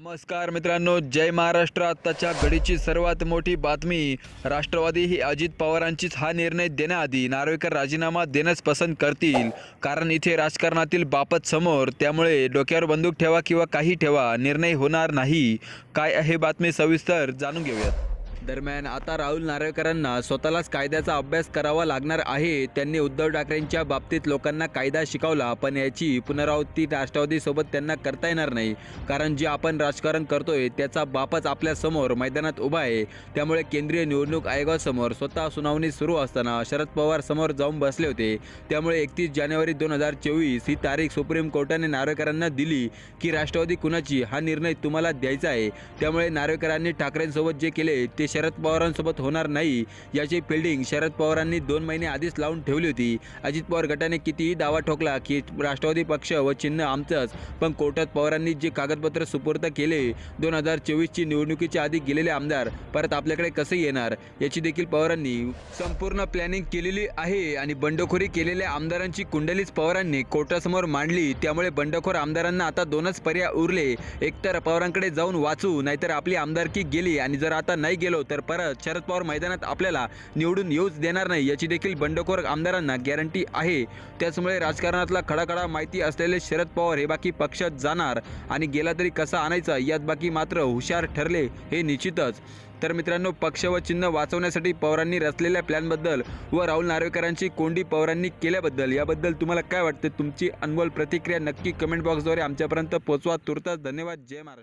नमस्कार मित्रांनो जय महाराष्ट्र. आत्ताच्या घडीची सर्वात मोठी बातमी राष्ट्रवादी ही अजित पवारांचीच हा निर्णय देण्याआधी नार्वेकर राजीनामा देणंच पसंत करतील. कारण इथे राजकारणातील बापत समोर त्यामुळे डोक्यावर बंदूक ठेवा किंवा काही ठेवा निर्णय होणार नाही. काय आहे बातमी सविस्तर जाणून घेऊयात. दरम्यान आता राहुल नार्वेकरांना स्वतःलाच कायद्याचा अभ्यास करावा लागणार आहे. त्यांनी उद्धव ठाकरेंच्या बाबतीत लोकांना कायदा शिकवला पण याची पुनरावृत्ती राष्ट्रवादीसोबत त्यांना करता येणार नाही. कारण जे आपण राजकारण करतोय त्याचा बापच आपल्यासमोर मैदानात उभा आहे. त्यामुळे केंद्रीय निवडणूक आयोगासमोर स्वतः सुनावणी सुरू असताना शरद पवार समोर जाऊन बसले होते. त्यामुळे एकतीस जानेवारी दोन हजार चोवीस ही तारीख सुप्रीम कोर्टाने नार्वेकरांना दिली की राष्ट्रवादी कुणाची हा निर्णय तुम्हाला द्यायचा आहे. त्यामुळे नार्वेकरांनी ठाकरेंसोबत जे केले ते शरद पवारांसोबत होणार नाही. याची फिल्डिंग शरद पवारांनी दोन महिने आधीच लावून ठेवली होती. अजित पवार गटाने कितीही दावा ठोकला की राष्ट्रवादी पक्ष व चिन्ह आमचंच पण कोर्टात पवारांनी जे कागदपत्र सुपूर्द केले दोन हजार चोवीसची निवडणुकीच्या आधी गेलेले आमदार परत आपल्याकडे कसे येणार? याची देखील पवारांनी संपूर्ण प्लॅनिंग केलेली आहे आणि बंडखोरी केलेल्या आमदारांची कुंडलीच पवारांनी कोर्टासमोर मांडली. त्यामुळे बंडखोर आमदारांना आता दोनच पर्याय उरले. एकतर पवारांकडे जाऊन वाचू नाहीतर आपली आमदारकी गेली आणि जर आता नाही गेलो तर परत शरद पवार मैदानात आपल्याला निवडून येऊच देणार नाही याची देखील बंडखोर आमदारांना गॅरंटी आहे. त्याचमुळे राजकारणातला खडाखडा माहिती असलेले शरद पवार हे बाकी पक्षात जाणार आणि गेला तरी कसा आणायचा यात बाकी मात्र हुशार ठरले हे निश्चितच. तर मित्रांनो पक्ष व चिन्ह वाचवण्यासाठी पवारांनी रचलेल्या प्लॅनबद्दल व राहुल नार्वेकरांची कोंडी पवारांनी केल्याबद्दल याबद्दल तुम्हाला काय वाटते? तुमची अनमोल प्रतिक्रिया नक्की कमेंट बॉक्सद्वारे आमच्यापर्यंत पोहोचवा. तुर्तास धन्यवाद. जय महाराष्ट्र.